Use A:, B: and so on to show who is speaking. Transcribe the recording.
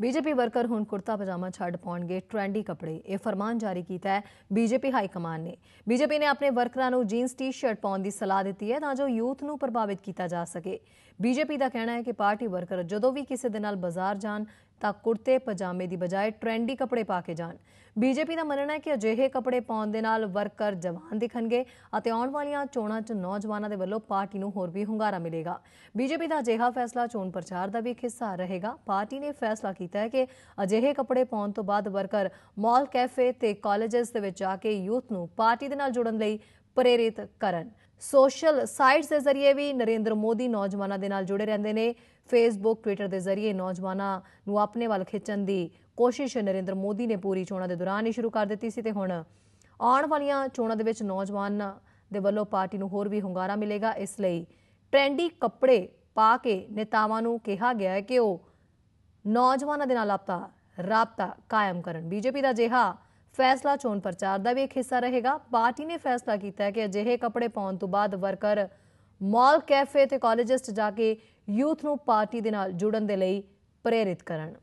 A: BJP worker ਹੁਣ ਕੁਰਤਾ ਪਜਾਮਾ ਛੱਡ ਪਾਉਣਗੇ ਟ੍ਰੈਂਡੀ ਕੱਪੜੇ। ਇਹ ਫਰਮਾਨ ਜਾਰੀ ਕੀਤਾ ਹੈ ਬੀਜੇਪੀ ਹਾਈ ਕਮਾਨ ਨੇ। ਬੀਜੇਪੀ ਨੇ ਆਪਣੇ ਵਰਕਰਾਂ ਨੂੰ ਜੀਨਸ, ਟੀ-ਸ਼ਰਟ ਪਾਉਣ ਦੀ ਸਲਾਹ ਦਿੱਤੀ ਹੈ ਤਾਂ ਜੋ ਯੂਥ ਨੂੰ ਪ੍ਰਭਾਵਿਤ ਕੀਤਾ ਜਾ ਸਕੇ। ਬੀਜੇਪੀ ਦਾ ਕਹਿਣਾ ਹੈ ਕਿ ਪਾਰਟੀ ਵਰਕਰ ਜਦੋਂ ਵੀ ਕਿਸੇ ਦੇ ਨਾਲ ਬਾਜ਼ਾਰ ਜਾਣ ਤਾਂ ਕੁੜਤੇ, ਪਜਾਮੇ ਦੀ ਬਜਾਏ ਟ੍ਰੈਂਡੀ ਕੱਪੜੇ ਪਾ ਕੇ ਜਾਣ। ਬੀਜੇਪੀ ਦਾ ਮੰਨਣਾ ਹੈ ਕਿ ਅਜਿਹੇ ਕੱਪੜੇ ਪਾਉਣ ਦੇ ਨਾਲ ਵਰਕਰ ਜਵਾਨ ਦਿਖਣਗੇ ਅਤੇ ਆਉਣ ਵਾਲੀਆਂ ਚੋਣਾਂ 'ਚ ਨੌਜਵਾਨਾਂ ਦੇ ਵੱਲੋਂ ਪਾਰਟੀ ਨੂੰ ਹੋਰ ਵੀ ਹੁੰਗਾਰਾ ਮਿਲੇਗਾ। ਬੀਜੇਪੀ ਦਾ ਅਜਿਹਾ ਫੈਸਲਾ ਚੋਣ ਪ੍ਰਚਾਰ ਦਾ ਵੀ ਇੱਕ ਹਿੱਸਾ ਰਹੇਗਾ। ਪਾਰਟੀ ਨੇ ਫੈਸਲਾ ਕੀਤਾ ਹੈ ਕਿ ਅਜਿਹੇ ਕੱਪੜੇ ਪਾਉਣ ਤੋਂ ਬਾਅਦ ਵਰਕਰ ਮਾਲ ਕੈਫੇ ਤੇ ਕਾਲਜਸ ਦੇ ਵਿੱਚ ਜਾ ਕੇ ਯੂਥ ਨੂੰ ਪਾਰਟੀ ਦੇ ਨਾਲ ਜੁੜਨ ਲਈ ਪ੍ਰੇਰਿਤ ਕਰਨ। ਸੋਸ਼ਲ ਸਾਈਟਸ ਦੇ ਜ਼ਰੀਏ ਵੀ ਨਰਿੰਦਰ ਮੋਦੀ ਨੌਜਵਾਨਾਂ ਦੇ ਨਾਲ ਜੁੜੇ ਰਹਿੰਦੇ ਨੇ। ਫੇਸਬੁੱਕ ਟਵਿੱਟਰ ਦੇ ਜ਼ਰੀਏ ਨੌਜਵਾਨਾਂ ਨੂੰ ਆਪਣੇ ਵੱਲ ਖਿੱਚਣ ਦੀ ਕੋਸ਼ਿਸ਼ ਨਰਿੰਦਰ ਮੋਦੀ ਨੇ ਪੂਰੀ ਚੋਣਾਂ ਦੇ ਦੌਰਾਨ ਹੀ ਸ਼ੁਰੂ ਕਰ ਦਿੱਤੀ ਸੀ ਤੇ ਹੁਣ ਆਉਣ ਵਾਲੀਆਂ ਚੋਣਾਂ ਦੇ ਵਿੱਚ ਨੌਜਵਾਨ ਦੇ ਵੱਲੋਂ ਪਾਰਟੀ ਨੂੰ ਹੋਰ ਵੀ ਹੁੰਗਾਰਾ ਮਿਲੇਗਾ। ਇਸ ਲਈ ਟ੍ਰੈਂਡੀ ਕੱਪੜੇ ਪਾ ਕੇ ਨੇਤਾਵਾਂ ਨੂੰ ਕਿਹਾ ਗਿਆ ਹੈ ਕਿ ਉਹ ਨੌਜਵਾਨਾਂ ਦੇ ਨਾਲ ਆਪਦਾ ਰਾਬਤਾ ਕਾਇਮ ਕਰਨ। ਬੀਜੇਪੀ ਦਾ ਜਿਹਾ ਫੈਸਲਾ ਚੋਣ ਪ੍ਰਚਾਰ ਦਾ ਵੀ ਇੱਕ ਹਿੱਸਾ ਰਹੇਗਾ। ਪਾਰਟੀ ਨੇ ਫੈਸਲਾ ਕੀਤਾ ਹੈ ਕਿ ਅਜਿਹੇ ਕੱਪੜੇ ਪਾਉਣ ਤੋਂ ਬਾਅਦ ਵਰਕਰ ਮਾਲ ਕੈਫੇ ਤੇ ਕਾਲਜਸ ਜਾ ਕੇ ਯੂਥ ਨੂੰ ਪਾਰਟੀ ਦੇ ਨਾਲ ਜੁੜਨ ਦੇ ਲਈ ਪ੍ਰੇਰਿਤ ਕਰਨ।